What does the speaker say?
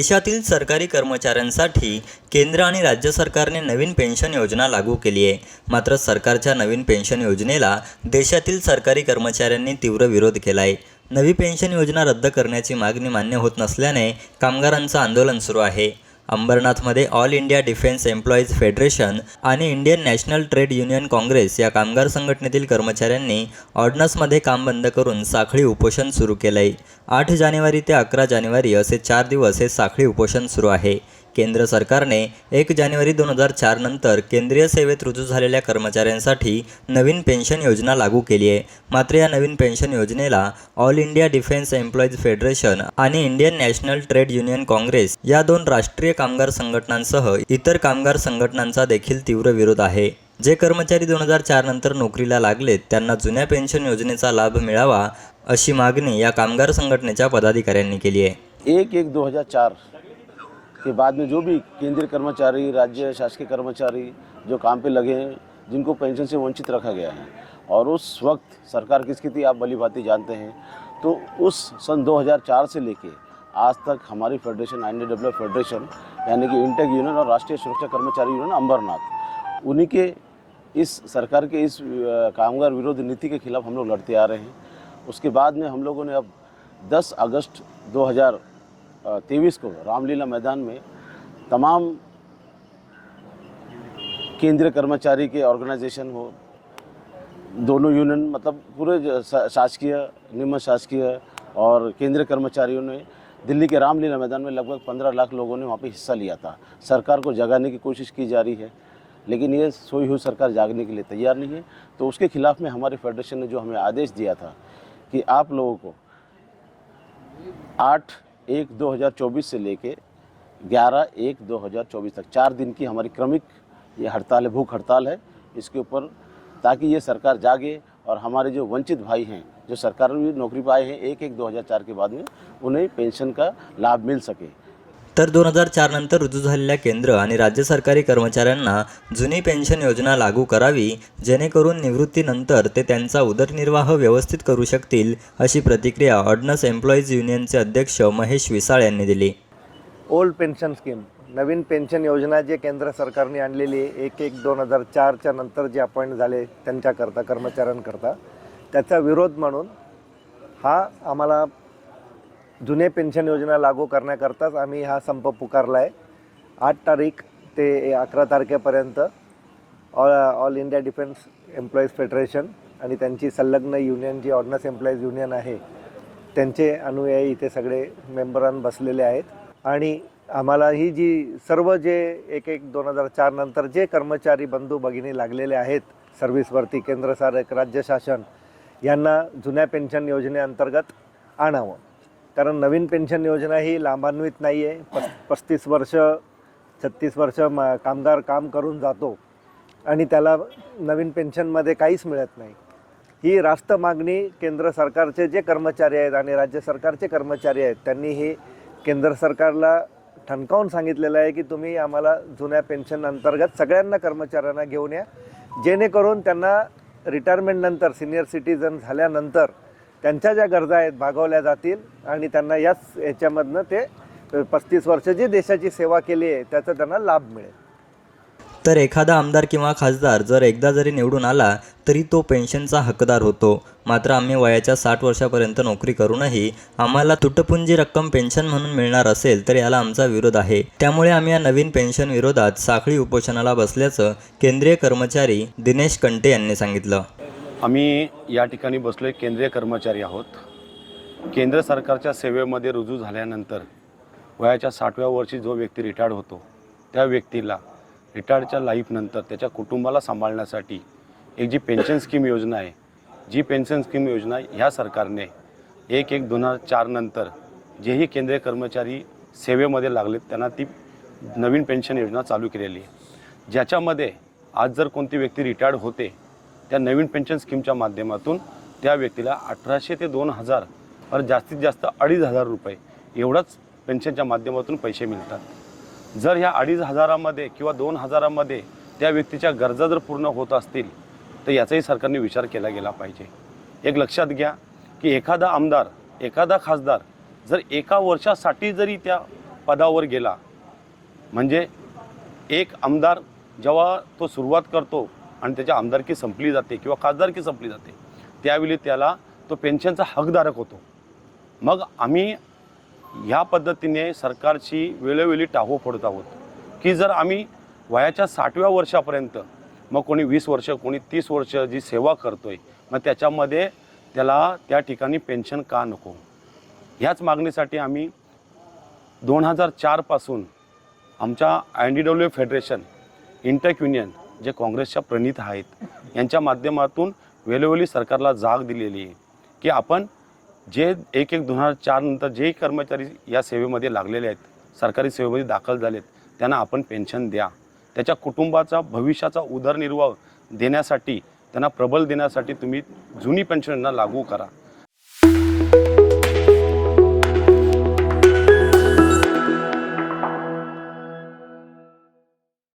देशातील सरकारी कर्मचाऱ्यांसाठी केंद्र आणि राज्य सरकारने नवीन पेन्शन योजना लागू केली आहे. मात्र सरकारच्या नवीन पेन्शन योजनेला देशातील सरकारी कर्मचाऱ्यांनी तीव्र विरोध केला आहे. नवी पेन्शन योजना रद्द करण्याची मागणी मान्य होत नसल्याने कामगारांचं आंदोलन सुरू आहे. अंबरनाथमध्ये all India defence employees federation आणि Indian national trade union congress या कामगार संघटनेतील कर्मचाऱ्यांनी ऑर्डनसमध्ये काम बंद करून साखळी उपोषण सुरू केलं आहे आठ जानेवारी ते अकरा जानेवारी असे चार दिवस हे साखळी उपोषण सुरू आहे. केंद्र सरकारने एक जानेवारी दोन हजार चार नंतर केंद्रीय सेवेत रुजू झालेल्या कर्मचाऱ्यांसाठी नवीन पेन्शन योजना लागू केली आहे. मात्र या नवीन पेन्शन योजनेला all India defence employees federation आणि Indian national trade union congress या दोन राष्ट्रीय कामगार संघटनांसह इतर कामगार संघटनांचा देखील तीव्र विरोध आहे. जे कर्मचारी दोन हजार चार नंतर नोकरीला लागलेत त्यांना जुन्या पेन्शन योजनेचा लाभ मिळावा अशी मागणी या कामगार संघटनेच्या पदाधिकाऱ्यांनी केली आहे. एक एक 2004 के बाद में जो भी केंद्रीय कर्मचारी, राज्य शासकीय कर्मचारी जो काम पे लगे हैं, जिनको पेंशन से वंचित रखा गया है और उस वक्त सरकार की स्थिति आप भली भांति जानते हैं तो उस सन 2004 से लेके आज तक हमारी फेडरेशन, आई फेडरेशन, यानी कि इंटेक यूनियन और राष्ट्रीय सुरक्षा कर्मचारी यूनियन अंबरनाथ, उन्हीं के इस सरकार के इस कामगार विरोधी नीति के खिलाफ हम लोग लड़ते आ रहे हैं। उसके बाद में हम लोगों ने अब 10 अगस्त 2023 को रामलीला मैदान में तमाम केंद्रीय कर्मचारी के ऑर्गेनाइजेशन हो, दोनों यूनियन मतलब पूरे शासकीय, निम्न शासकीय और केंद्रीय कर्मचारियों ने दिल्ली के रामलीला मैदान में लगभग पंद्रह लाख लोगों ने वहाँ पे हिस्सा लिया था। सरकार को जगाने की कोशिश की जा रही है, लेकिन ये सोई हुई सरकार जागने के लिए तैयार नहीं है। तो उसके खिलाफ में हमारे फेडरेशन ने जो हमें आदेश दिया था कि आप लोगों को आठ एक 2024 से लेके ग्यारह एक 2024 तक। चार दिन की हमारी क्रमिक ये हड़ताल है, भूख हड़ताल है। इसके ऊपर ताकि ये सरकार जागे और हमारे जो वंचित भाई हैं, जो सरकार में नौकरी पाए हैं, एक एक 2004 के बाद में उन्हें पेंशन का लाभ मिल सके। तर दोन हजार चार नंतर रुजू झालेल्या केंद्र आणि राज्य सरकारी कर्मचाऱ्यांना जुनी पेन्शन योजना लागू करावी जेणेकरून निवृत्तीनंतर ते त्यांचा उदरनिर्वाह व्यवस्थित करू शकतील अशी प्रतिक्रिया ऑडनस एम्प्लॉईज युनियनचे अध्यक्ष महेश विसाळ यांनी दिली. ओल्ड पेन्शन स्कीम नवीन पेन्शन योजना जे केंद्र सरकारने आणलेली आहे एक एक दोन हजार चारच्या नंतर जे अपॉइंट झाले त्यांच्याकरता कर्मचाऱ्यांकरता त्याचा विरोध म्हणून हा आम्हाला जुने पेन्शन योजना लागू करण्याकरताच आम्ही हा संप पुकारला आहे आठ तारीख ते अकरा तारखेपर्यंत all all India defence employees federation आणि त्यांची संलग्न युनियन जी ऑर्डनन्स एम्प्लॉईज युनियन आहे त्यांचे अनुयायी इथे सगळे मेंबरां बसलेले आहेत. आणि आम्हाला ही जी सर्व जे एक एक दोन हजार चार नंतर जे कर्मचारी बंधू भगिनी लागलेले आहेत सर्व्हिसवरती केंद्र सारक राज्य शासन यांना जुन्या पेन्शन योजनेअंतर्गत आणावं. कारण नवीन पेन्शन योजना ही लाभान्वित नाही आहे पस पस्तीस वर्ष छत्तीस वर्ष मा कामगार काम करून जातो. आणि त्याला नवीन पेन्शनमध्ये काहीच मिळत नाही. ही रास्त मागणी केंद्र सरकारचे जे कर्मचारी आहेत आणि राज्य सरकारचे कर्मचारी आहेत त्यांनी हे केंद्र सरकारला ठणकावून सांगितलेलं आहे की तुम्ही आम्हाला जुन्या पेन्शन अंतर्गत सगळ्यांना कर्मचाऱ्यांना घेऊन या. जेणेकरून त्यांना रिटायरमेंटनंतर सिनियर सिटीजन झाल्यानंतर त्यांच्या ज्या गरजा आहेत भागवल्या जातील आणि त्यांना याच याच्यामधनं ते पस्तीस वर्ष जी देशाची सेवा केली आहे त्याचा त्यांना लाभ मिळेल. तर एखादा आमदार किंवा खासदार जर एकदा जरी निवडून आला तरी तो पेन्शनचा हकदार होतो. मात्र आम्ही वयाच्या साठ वर्षापर्यंत नोकरी करूनही आम्हाला तुटपुंजी रक्कम पेन्शन म्हणून मिळणार असेल तर याला आमचा विरोध आहे. त्यामुळे आम्ही या नवीन पेन्शन विरोधात साखळी उपोषणाला बसल्याचं केंद्रीय कर्मचारी दिनेश कंटे यांनी सांगितलं. आम्ही या ठिकाणी बसलो केंद्रीय कर्मचारी आहोत. केंद्र सरकारच्या सेवेमध्ये रुजू झाल्यानंतर वयाच्या साठव्या वर्षी जो व्यक्ती रिटायर्ड होतो त्या व्यक्तीला रिटायर्डच्या लाईफनंतर त्याच्या कुटुंबाला सांभाळण्यासाठी एक जी पेन्शन स्कीम योजना आहे जी पेन्शन स्कीम योजना ह्या सरकारने एक एक दोन हजार चारनंतर जेही केंद्रीय कर्मचारी सेवेमध्ये लागलेत त्यांना ती नवीन पेन्शन योजना चालू केलेली आहे. ज्याच्यामध्ये आज जर कोणती व्यक्ती रिटायर्ड होते त्या नवीन पेन्शन स्कीमच्या माध्यमातून त्या व्यक्तीला अठराशे ते दोन हजार और जास्तीत जास्त अडीच हजार रुपये एवढंच पेन्शनच्या माध्यमातून पैसे मिळतात. जर ह्या अडीच हजारामध्ये किंवा दोन हजारामध्ये त्या व्यक्तीच्या गरजा जर पूर्ण होत असतील तर याचाही सरकारने विचार केला गेला पाहिजे. एक लक्षात घ्या की एखादा आमदार एखादा खासदार जर एका वर्षासाठी जरी त्या पदावर गेला म्हणजे एक आमदार जेव्हा तो सुरुवात करतो आणि त्याची आमदारकी संपली जाते किंवा खासदारकी संपली जाते त्यावेळी त्याला तो पेन्शनचा हकधारक होतो. मग आम्ही ह्या पद्धतीने सरकारची वेळोवेळी टाहो फोडत आहोत. की जर आम्ही वयाच्या साठव्या वर्षापर्यंत मग कोणी वीस वर्ष कोणी तीस वर्ष जी सेवा करतोय मग त्याच्यामध्ये त्याला त्या ठिकाणी पेन्शन का नको? ह्याच मागणीसाठी आम्ही दोन हजार चारपासून आमच्या N D W federation INTUC union जे काँग्रेसच्या प्रणित आहेत यांच्या माध्यमातून वेळोवेळी सरकारला जाग दिलेली आहे की आपण जे एक एक दोन हजार चार नंतर जेही कर्मचारी या सेवेमध्ये लागलेले आहेत सरकारी सेवेमध्ये दाखल झालेत त्यांना आपण पेन्शन द्या. त्याच्या कुटुंबाचा भविष्याचा उदरनिर्वाह देण्यासाठी त्यांना प्रबल देण्यासाठी तुम्ही जुनी पेन्शन योजना लागू करा.